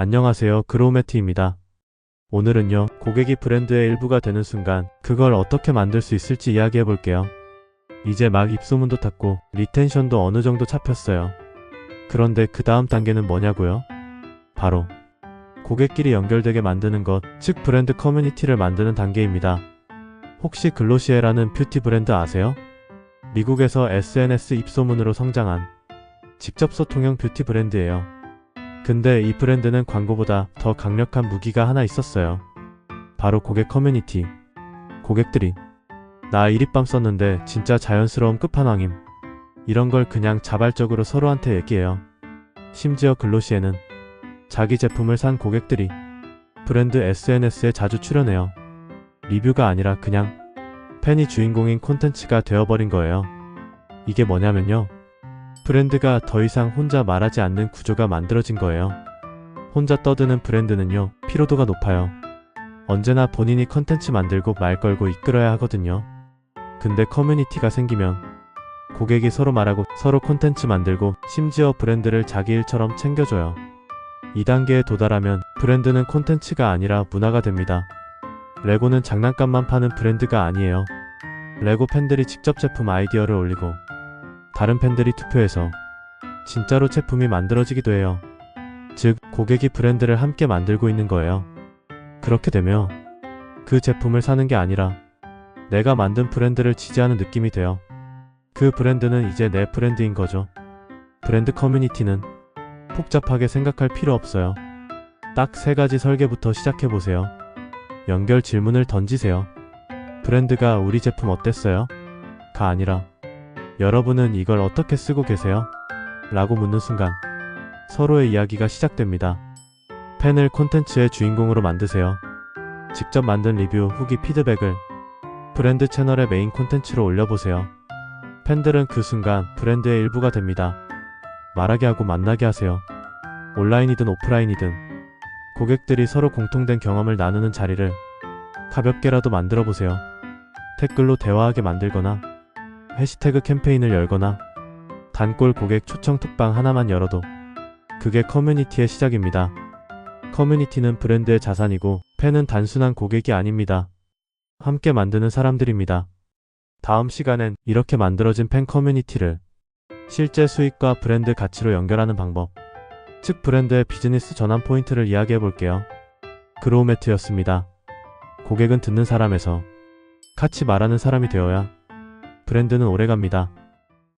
안녕하세요. 그로우매트입니다. 오늘은요, 고객이 브랜드의 일부가 되는 순간, 그걸 어떻게 만들 수 있을지 이야기해 볼게요. 이제 막 입소문도 탔고, 리텐션도 어느 정도 잡혔어요. 그런데 그 다음 단계는 뭐냐고요? 바로, 고객끼리 연결되게 만드는 것, 즉 브랜드 커뮤니티를 만드는 단계입니다. 혹시 글로시에라는 뷰티 브랜드 아세요? 미국에서 SNS 입소문으로 성장한 직접 소통형 뷰티 브랜드예요. 근데 이 브랜드는 광고보다 더 강력한 무기가 하나 있었어요. 바로 고객 커뮤니티. 고객들이 나 이립밤 썼는데 진짜 자연스러운 끝판왕임. 이런 걸 그냥 자발적으로 서로한테 얘기해요. 심지어 글로시에는 자기 제품을 산 고객들이 브랜드 SNS에 자주 출연해요. 리뷰가 아니라 그냥 팬이 주인공인 콘텐츠가 되어버린 거예요. 이게 뭐냐면요. 브랜드가 더 이상 혼자 말하지 않는 구조가 만들어진 거예요. 혼자 떠드는 브랜드는요, 피로도가 높아요. 언제나 본인이 컨텐츠 만들고 말 걸고 이끌어야 하거든요. 근데 커뮤니티가 생기면 고객이 서로 말하고 서로 콘텐츠 만들고 심지어 브랜드를 자기 일처럼 챙겨줘요. 2단계에 도달하면 브랜드는 콘텐츠가 아니라 문화가 됩니다. 레고는 장난감만 파는 브랜드가 아니에요. 레고 팬들이 직접 제품 아이디어를 올리고 다른 팬들이 투표해서 진짜로 제품이 만들어지기도 해요. 즉, 고객이 브랜드를 함께 만들고 있는 거예요. 그렇게 되면 그 제품을 사는 게 아니라 내가 만든 브랜드를 지지하는 느낌이 돼요. 그 브랜드는 이제 내 브랜드인 거죠. 브랜드 커뮤니티는 복잡하게 생각할 필요 없어요. 딱 세 가지 설계부터 시작해 보세요. 연결 질문을 던지세요. 브랜드가 우리 제품 어땠어요? 가 아니라 여러분은 이걸 어떻게 쓰고 계세요? 라고 묻는 순간 서로의 이야기가 시작됩니다. 팬을 콘텐츠의 주인공으로 만드세요. 직접 만든 리뷰, 후기, 피드백을 브랜드 채널의 메인 콘텐츠로 올려보세요. 팬들은 그 순간 브랜드의 일부가 됩니다. 말하게 하고 만나게 하세요. 온라인이든 오프라인이든 고객들이 서로 공통된 경험을 나누는 자리를 가볍게라도 만들어 보세요. 댓글로 대화하게 만들거나 해시태그 캠페인을 열거나 단골 고객 초청 톡방 하나만 열어도 그게 커뮤니티의 시작입니다. 커뮤니티는 브랜드의 자산이고 팬은 단순한 고객이 아닙니다. 함께 만드는 사람들입니다. 다음 시간엔 이렇게 만들어진 팬 커뮤니티를 실제 수익과 브랜드 가치로 연결하는 방법, 즉 브랜드의 비즈니스 전환 포인트를 이야기해 볼게요. 그로우매트였습니다. 고객은 듣는 사람에서 같이 말하는 사람이 되어야 브랜드는 오래갑니다.